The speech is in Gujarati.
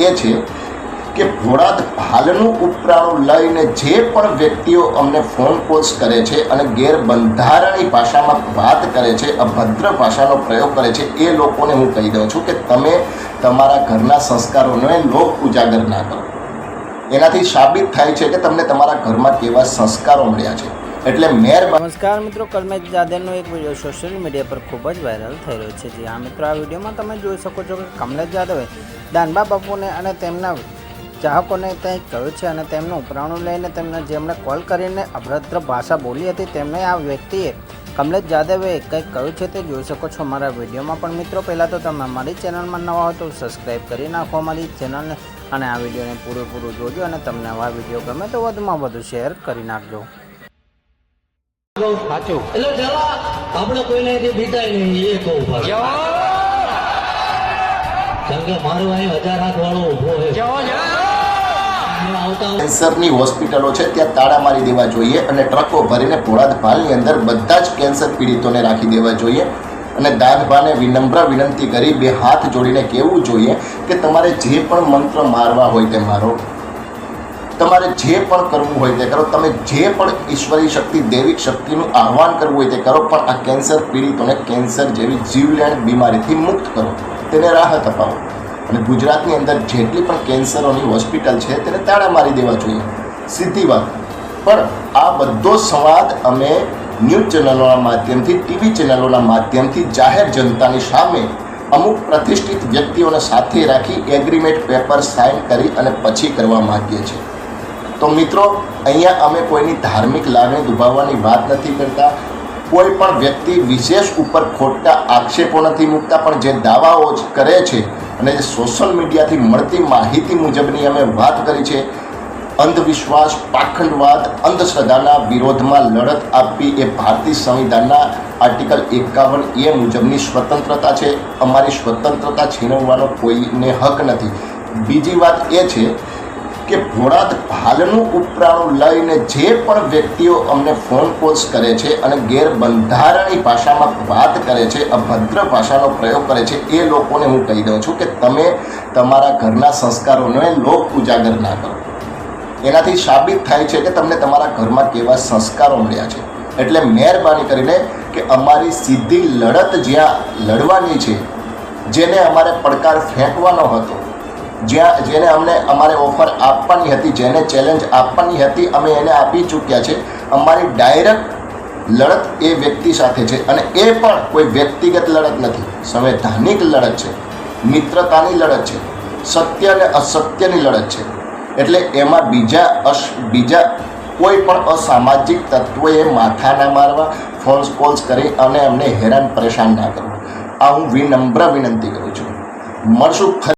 એ છે કે ભોળાદ હાલનું ઉપરાણું લઈને જે પણ વ્યક્તિઓ અમને ફોન કોલ્સ કરે છે અને ગેરબંધારણી ભાષામાં વાત કરે છે, અભદ્ર ભાષાનો પ્રયોગ કરે છે, એ લોકોને હું કહી દઉં છું કે તમે તમારા ઘરના સંસ્કારોને લોક ઉજાગર ના કરો. એનાથી સાબિત થાય છે કે તમને તમારા ઘરમાં કેવા સંસ્કારો મળ્યા છે. એટલે મેર નમસ્કાર મિત્રો કલમેશ જાદવનો એક વીડિયો સોશિયલ મીડિયા પર ખૂબ જ વાયરલ થઈ રહ્યો છે. જે આ મિત્રો, આ વિડીયોમાં તમે જોઈ શકો છો કે કમલેશ જાદવે દાનબા બાપુને અને તેમના ચાહકોને ત્યાં કહ્યું છે અને તેમનું ઉપરાણું લઈને તેમને જેમણે કોલ કરીને અભદ્ર ભાષા બોલી હતી, તેમણે આ વ્યક્તિએ કમલેશ જાદવે કંઈક કહ્યું છે તે જોઈ શકો છો અમારા વિડીયોમાં. પણ મિત્રો, પહેલાં તો તમે અમારી ચેનલમાં નવા હો તો સબસ્ક્રાઈબ કરી નાખો અમારી ચેનલને અને આ વિડીયોને પૂરેપૂરું જોજો અને તમને આવા વીડિયો ગમે તો વધુમાં વધુ શેર કરી નાખજો. સાચું. એટલે જરા આપણે કોઈને જે બીતાય નહીં એ કહું ભાઈ. કારણ કે મારો અહીં હજાર હાથ વાળો ઊભો છે. કેન્સરની હોસ્પિટલો છે ત્યાં તાળા મારી દેવા જોઈએ અને ટ્રકો ભરીને ભાલની અંદર બધા જ કેન્સર પીડિતોને રાખી દેવા જોઈએ અને દાદભાને વિનમ્ર વિનંતી કરી બે હાથ જોડીને કહેવું જોઈએ કે તમારે જે પણ મંત્ર મારવા હોય તે મારો. તમારે જે પણ કરવું હોય તે કરો. તમે જે પણ ઈશ્વરી શક્તિ, દૈવિક શક્તિનું આહ્વાન કરવું હોય તે કરો, પણ આ કેન્સર પીડિતોને કેન્સર જેવી જીવલેણ બીમારીથી મુક્ત કરો. તેને રાહત અપાવો. અને ગુજરાતની અંદર જેટલી પણ કેન્સરોની હોસ્પિટલ છે, તેને તાળા મારી દેવા જોઈએ. સીધી વાત. પણ આ બધો સંવાદ અમે ન્યૂઝ ચેનલોના માધ્યમથી, ટીવી ચેનલોના માધ્યમથી જાહેર જનતાની સામે અમુક પ્રતિષ્ઠિત વ્યક્તિઓને સાથે રાખી, એગ્રીમેન્ટ પેપર સાઇન કરી અને પછી કરવા માગીએ છીએ. તો મિત્રો, અહીંયા અમે કોઈની ધાર્મિક લાગણી દુભાવવાની વાત નથી કરતા. કોઈ પણ વ્યક્તિ વિશેષ ઉપર ખોટા આક્ષેપો નથી મૂકતા, પણ જે દાવાઓ કરે છે અને જે સોશિયલ મીડિયાથી મળતી માહિતી મુજબની અમે વાત કરી છે, અંધવિશ્વાસ, પાખંડવાદ, અંધશ્રદ્ધાના વિરોધમાં લડત આપવી એ ભારતીય સંવિધાનના આર્ટિકલ એકાવન એ મુજબની સ્વતંત્રતા છે. અમારી સ્વતંત્રતા છીનવવાનો કોઈને હક નથી. બીજી વાત એ છે કે ભોળાત હાલનું ઉપરાણું લઈને જે પણ વ્યક્તિઓ અમને ફોન કોલ્સ કરે છે અને ગેરબંધારણી ભાષામાં વાત કરે છે, અભદ્ર ભાષાનો પ્રયોગ કરે છે, એ લોકોને હું કહી દઉં છું કે તમે તમારા ઘરના સંસ્કારોને લોક ઉજાગર ના કરો. એનાથી સાબિત થાય છે કે તમને તમારા ઘરમાં કેવા સંસ્કારો મળ્યા છે. એટલે મહેરબાની કરીને કે અમારી સીધી લડત જ્યાં લડવાની છે, જેને અમારે પડકાર ફેંકવાનો હતો જ્યાં જેને અમને અમારે ઓફર આપવાની હતી, જેને ચેલેન્જ આપવાની હતી, અમે એને આપી ચૂક્યા છે. અમારી ડાયરેક્ટ લડત એ વ્યક્તિ સાથે છે અને એ પણ કોઈ વ્યક્તિગત લડત નથી. સંવૈધાનિક લડત છે, મિત્રતાની લડત છે, સત્ય અને અસત્યની લડત છે. એટલે એમાં બીજા અસ બીજા કોઈ પણ અસામાજિક તત્વોએ માથા ના મારવા ફોન્સ કોલ્સ કરી અને અમને હેરાન પરેશાન ના કરવા. આ હું વિનમ્ર વિનંતી કરું છું. મળશું